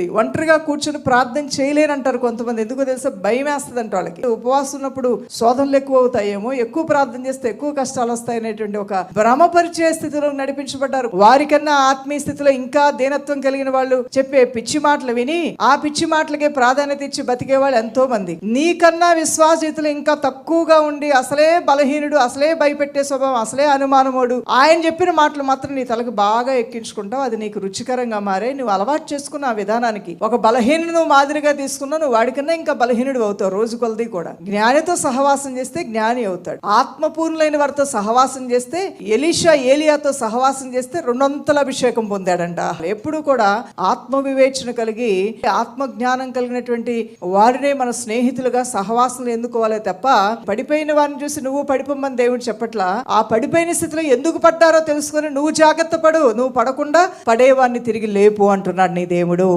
ఉంటుంది. ఒంటరిగా కూర్చొని ప్రార్థన చేయలేనంటారు కొంతమంది. ఎందుకో తెలుసా? భయం వేస్తుంది వాళ్ళకి. ఉపవాసం ఉన్నప్పుడు శోధనలు ఎక్కువ అవుతాయేమో ఎక్కువ ప్రార్థన చేస్తే ఎక్కువ కష్టాలు వస్తాయనేటువంటి ఒక భ్రమపరిచే స్థితిలో నడిపించబడ్డారు. వారికన్నా ఆత్మీయ స్థితిలో ఇంకా దీనత్వం కలిగిన వాళ్ళు చెప్పే పిచ్చి మాటలు విని ఆ పిచ్చి మాటలకే ప్రాధాన్యత ఇచ్చి బతికే వాళ్ళు ఎంతో మంది నీకన్నా విశ్వాసీతులు ఇంకా తక్కువగా ఉండి అసలే బలహీనుడు అసలే భయపెట్టే స్వభావం అసలే అనుమానమోడు. ఆయన చెప్పిన మాటలు మాత్రం నీ తలకు బాగా ఎక్కించుకుంటావు. అది నీకు రుచికరంగా మారే. నువ్వు అలవాటు చేసుకున్న ఆ విధానానికి ఒక బలహీనుడు మాదిరిగా తీసుకున్నా నువ్వు వాడికన్నా ఇంకా బలహీనుడు అవుతావు రోజు కొలది కూడా. జ్ఞానితో సహవాసం చేస్తే జ్ఞాని అవుతాడు. ఆత్మపూర్ణులైన వారితో సహవాసం చేస్తే ఎలీషా ఏలియాతో సహవాసం చేస్తే రెండొంతల అభిషేకం పొందాడంట. ఎప్పుడు కూడా ఆత్మ వివేచన కలిగి ఆత్మ జ్ఞానం కలిగినటువంటి వారినే మన స్నేహితులుగా సహవాసం ఎన్నుకోవాలే తప్ప పడిపోయిన వారిని చూసి నువ్వు పడిపోమని దేవుడు చెప్పట్లా? ఆ పడిపోయిన స్థితిలో ఎందుకు పడ్డారో తెలుసుకొని నువ్వు జాగ్రత్త పడు. నువ్వు పడకుండా పడేవాడిని తిరిగి లేపు అంటున్నాడు నీ దేవుడు.